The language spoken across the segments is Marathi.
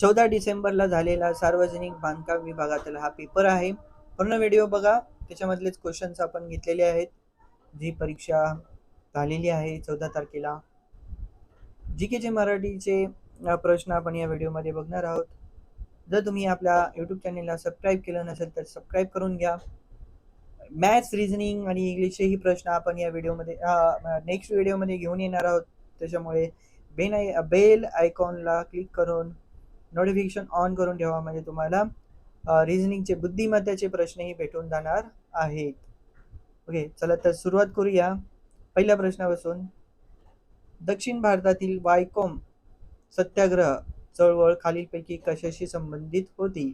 चौदा डिसेंबरला झालेला सार्वजनिक बांधकाम विभागातील हा पेपर आहे. पूर्ण व्हिडिओ बघा. त्याच्यामधलेच क्वेश्चन्स आपण घेतलेले आहेत. जी परीक्षा झालेली आहे चौदा तारखेला. जी के जे मराठीचे प्रश्न आपण या व्हिडिओमध्ये बघणार आहोत. जर तुम्ही आपल्या यूट्यूब चॅनेलला सबस्क्राईब केलं नसेल तर सबस्क्राईब करून घ्या. मॅथ्स रिझनिंग आणि इंग्लिशचेही प्रश्न आपण या व्हिडिओमध्ये नेक्स्ट व्हिडिओमध्ये घेऊन येणार आहोत. त्याच्यामुळे बेन आय बेल आयकॉनला क्लिक करून नोटिफिकेशन ऑन करून ठेवा. म्हणजे तुम्हाला रिझनिंगचे बुद्धिमत्तेचे प्रश्नही भेटून जाणार आहेत. ओके चला तर सुरुवात करूया. पहिल्या प्रश्नापासून. दक्षिण भारतातील वायकोम सत्याग्रह चळवळ खालीलपैकी कशाशी संबंधित होती?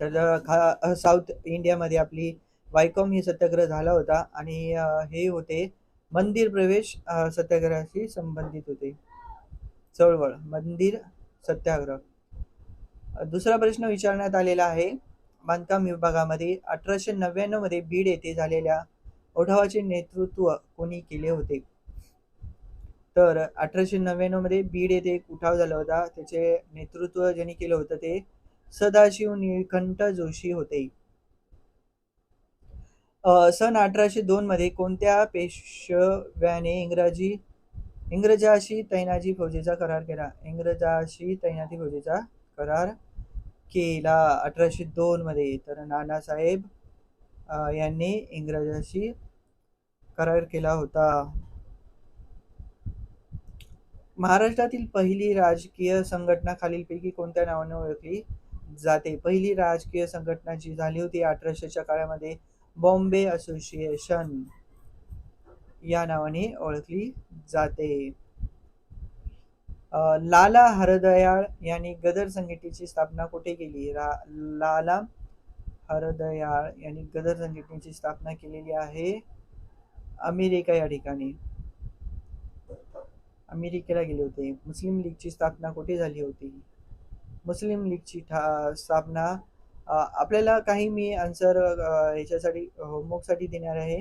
तर साऊथ इंडियामध्ये आपली वायकॉम ही सत्याग्रह झाला होता आणि हे होते मंदिर प्रवेश सत्याग्रहाशी संबंधित होते. चळवळ मंदिर सत्याग्रह. दुसरा प्रश्न विचारण्यात आलेला आहे. बांधकाम विभागामध्ये अठराशे नव्याण्णवमध्ये बीड येथे झालेल्या उठावाचे नेतृत्व कोणी केले होते? तर अठराशे नव्याण्णवमध्ये बीड येथे एक उठाव झाला होता. त्याचे नेतृत्व ज्यांनी केलं होतं ते सदाशिव निळकंठ जोशी होते. सन अठराशे दोन मध्ये कोणत्या पेशव्याने इंग्रजी इंग्रजाशी तैनाती फौजेचा करार केला. इंग्रजाशी तैनाती फौजेचा करार केला. अठराशे दोन मध्ये तर नानासाहेब यांनी इंग्रजाशी करार केला होता. महाराष्ट्रातील पहिली राजकीय संघटना खालीलपैकी कोणत्या नावाने ओळखली जाते? पहिली राजकीय संघटना जी झाली होती अठराशेच्या काळामध्ये बॉम्बे असोसिएशन. या नावाने ओळखली जाते. लाला हरदयाळ यांनी गदर संघटनेची स्थापना कुठे केली? रा, लाला हरदयाळ यांनी गदर संघटनेची स्थापना केलेली आहे अमेरिका या ठिकाणी. अमेरिकेला गेले होते. मुस्लिम लीगची स्थापना कुठे झाली होती? मुस्लिम लीगची ठा स्थापना आपल्याला काही मी आन्सर याच्यासाठी होमवर्कसाठी देणार आहे.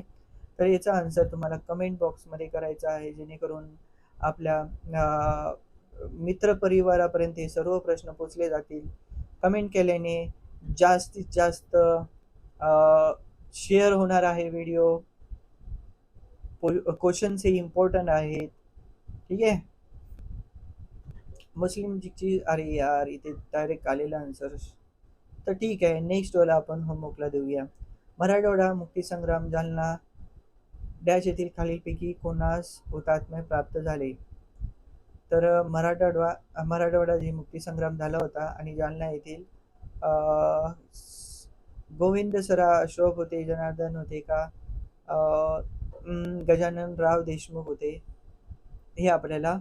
तर याचा आन्सर तुम्हाला कमेंट बॉक्समध्ये करायचा आहे. जेणेकरून आपल्या मित्रपरिवारापर्यंत हे सर्व प्रश्न पोचले जातील. कमेंट केल्याने जास्तीत जास्त शेअर होणार आहे व्हिडिओ क्वेश्चन्स हे इम्पॉर्टंट आहेत. ठीक आहे? मुस्लिम लीगची अरे यार इथे डायरेक्ट आलेला आन्सर तर ठीक आहे नेक्स्ट वाला आपण होमवर्कला देऊया. मराठवाडा मुक्तीसंग्राम जालना डॅश येथील खालीलपैकी कोणास हुतात्म्य प्राप्त झाले? तर मराठवाडा मराठवाडा जे मुक्तीसंग्राम झाला होता आणि जालना येथील गोविंद सरा अशोक होते जनार्दन होते का? गजानन राव देशमुख होते? हे आपल्याला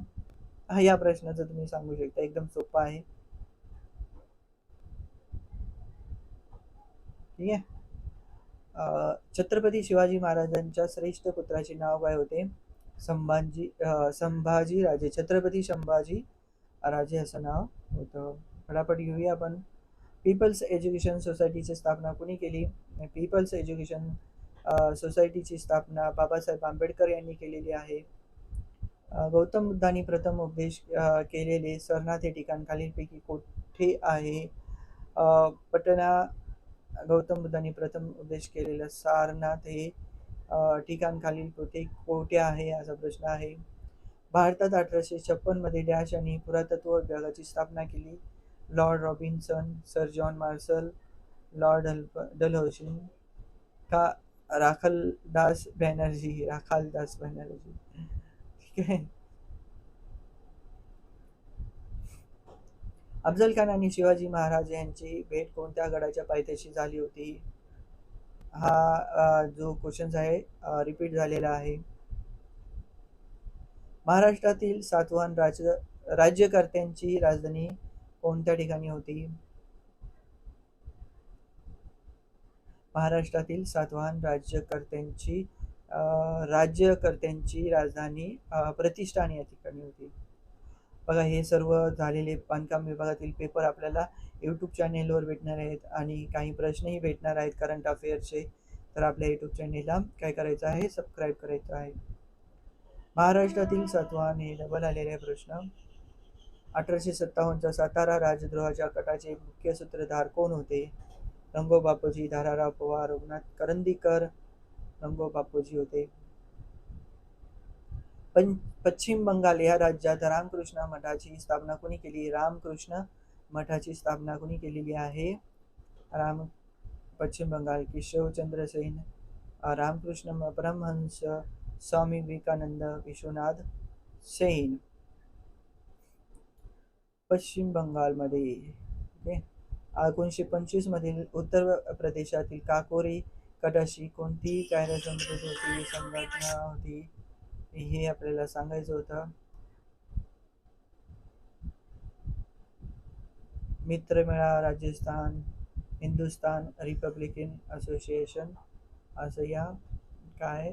हा या प्रश्नाचं तुम्ही सांगू शकता. एकदम सोपं आहे. ठीक आहे? छत्रपती शिवाजी महाराजांच्या श्रेष्ठ पुत्राचे नाव काय होते? संभाजी संभाजी राजे छत्रपती संभाजी राजे असं नाव होतं. फटाफट घेऊया आपण. पीपल्स एज्युकेशन सोसायटीची स्थापना कोणी केली? पीपल्स एज्युकेशन सोसायटीची स्थापना बाबासाहेब आंबेडकर यांनी केलेली आहे. गौतम बुद्धांनी प्रथम उपदेश केलेले सरनाथ हे ठिकाण खालीलपैकी कोठे आहे? पटना गौतम बुद्धांनी प्रथम उपदेश केलेलं सारनाथ हे ठिकाण खालील कोठे कोठे आहे असा प्रश्न आहे. भारतात अठराशे छप्पनमध्ये डॅश आणि पुरातत्व विभागाची स्थापना केली. Lord Robinson Sir John Marshall Lord help Dalhousie का राखलदास बॅनर्जी राखालदास बॅनर्जी. ठीक आहे? अफजल खान आणि शिवाजी महाराज यांची भेट कोणत्या गडाच्या पायथ्याशी झाली होती? हा जो क्वेश्चन आहे रिपीट झालेला आहे. महाराष्ट्रातील सातवाहन राज राज्यकर्त्यांची राजधानी कोणत्या ठिकाणी होती? महाराष्ट्रातील सातवाहन राज्यकर्त्यांची राज्यकर्त्यांची राजधानी प्रतिष्ठान या ठिकाणी होती. बघा हे सर्व झालेले बांधकाम विभागातील पेपर आपल्याला यूट्यूब चॅनेलवर भेटणार आहेत आणि काही प्रश्नही भेटणार आहेत करंट अफेअर्सचे तर आपल्या यूट्यूब चॅनेलला काय करायचं आहे? सबस्क्राईब करायचं आहे. महाराष्ट्रातील सत्वाने डबल आलेले प्रश्न. अठराशे सत्तावन्नच्या सातारा राजद्रोहाच्या कटाचे मुख्य सूत्रधार कोण होते? रंगो बापूजी धाराराव पवार रघुनाथ करंदीकर रंगो बापूजी होते. पण पश्चिम बंगाल या राज्यात रामकृष्ण मठाची स्थापना कोणी केली? रामकृष्ण मठाची स्थापना कोणी केलेली आहे? राम पश्चिम बंगाल केशवचंद्र सेन रामकृष्ण परमहंस स्वामी विवेकानंद विश्वनाथ सेन. पश्चिम बंगालमध्ये ओके? एकोणीसशे पंचवीस मधील उत्तर प्रदेशातील काकोरी कटाशी कोणती कार्यसंस्कृत होती संघटना होती? हे आपल्याला सांगायचं होतं. मित्रमेळा राजस्थान हिंदुस्तान रिपब्लिकन असोसिएशन असं या काय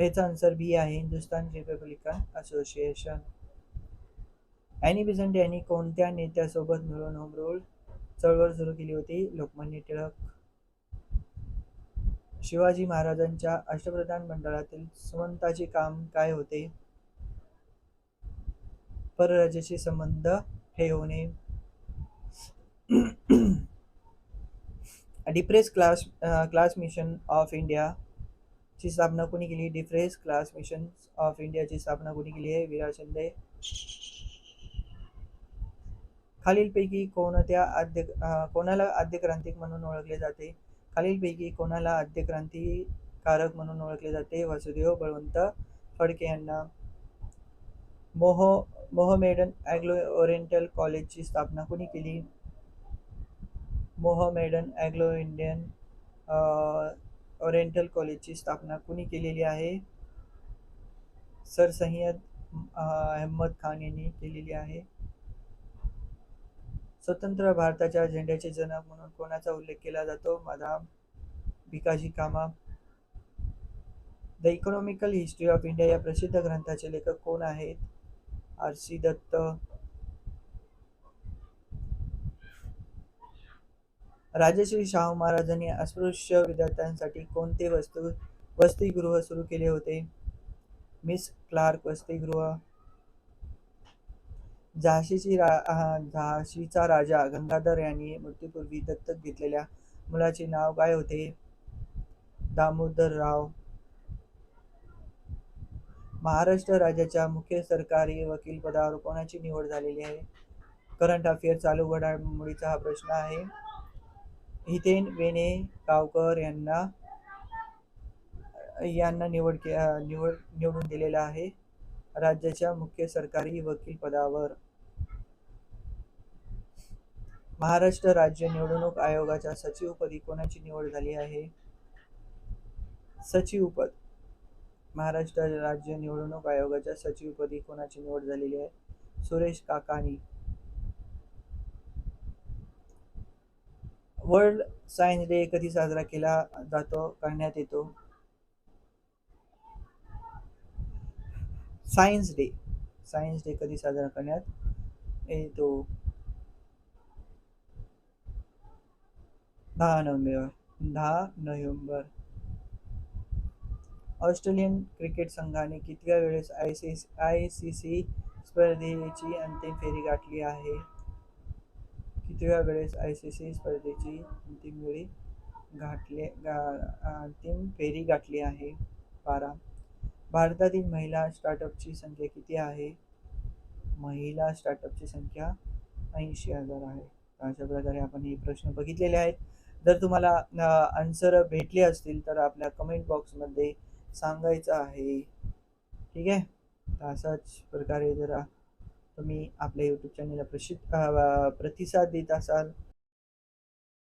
याचा आन्सर बी आहे Hindustan Republican Association Annie Besant यांनी कोणत्या नेत्यासोबत मिळून होम रूल चळवळ सुरू केली होती? लोकमान्य टिळक. शिवाजी महाराजांच्या अष्टप्रधान मंडळातील सुमंताचे काम काय होते? परराज्याशी संबंध ठेवणे depress class class mission of India ची स्थापना कोणी केली डिफ्रेस क्लास मिशन ऑफ इंडियाची स्थापना कोणी केली आहे विरा शिंदे खालीलपैकी कोणत्या आद्य कोणाला आद्य क्रांतिक म्हणून ओळखले जाते? खालीलपैकी कोणाला आद्य क्रांतिकारक म्हणून ओळखले जाते? वासुदेव बळवंत फडके यांना. मोह मोहमेडन ॲग्लो ओरिएंटल कॉलेजची स्थापना कोणी केली? मोहमेडन ॲग्लो इंडियन ओरिएंटल कॉलेजची स्थापना कुणी केलेली आहे? सर सय्यद अहमद खान यांनी केलेली आहे. स्वतंत्र भारताच्या झेंड्याचे जनक म्हणून कोणाचा उल्लेख केला जातो? Madam Bhikaji Cama. The economical history of India या प्रसिद्ध ग्रंथाचे लेखक कोण आहेत? आर सी दत्त राजश्री शाहू महाराजांनी अस्पृश्य विद्यार्थ्यांसाठी कोणते वस्तू वसतिगृह सुरू केले होते? मिस क्लार्क वसतिगृह. झाशीची रा झाशीचा राजा गंगाधर यांनी मृत्यूपूर्वी दत्तक घेतलेल्या मुलाचे नाव काय होते? दामोदरराव. महाराष्ट्र राज्याच्या मुख्य सरकारी वकील पदावर कोणाची निवड झालेली आहे? करंट अफेअर चालू घडामोडीचा हा प्रश्न आहे. हितेन वेणे गावकर यांना यांना निवड के निवड निवडून दिलेला आहे. राज्याच्या मुख्य सरकारी वकील पदावर. महाराष्ट्र राज्य निवडणूक आयोगाच्या सचिवपदी कोणाची निवड झाली आहे? सचिवपद महाराष्ट्र राज्य निवडणूक आयोगाच्या सचिवपदी कोणाची निवड झालेली आहे? Suresh Kakani world science day कधी साजरा केला जातो करण्यात येतो? Science day. सायन्स डे कधी साजरा करण्यात येतो? दहा नोव्हेंबर. दहा नोव्हेंबर. ऑस्ट्रेलियन क्रिकेट संघाने कितव्या वेळेस I C I C C स्पर्धेची अंतिम फेरी गाठली आहे? कितव्या वेळेस आय सी सी स्पर्धेची अंतिम वेळी गाठले गा अंतिम फेरी गाठली आहे? बारा. भारतातील महिला स्टार्टअपची संख्या किती आहे? महिला स्टार्टअपची संख्या ऐंशी हजार आहे. अशा प्रकारे आपण हे प्रश्न बघितलेले आहेत. जर तुम्हाला आन्सर भेटले असतील तर आपल्या कमेंट बॉक्समध्ये सांगायचं आहे. ठीक आहे? तर अशाच प्रकारे जरा तुम्ही आपल्या यूट्यूब चॅनलला प्रसिद्ध प्रतिसाद देत असाल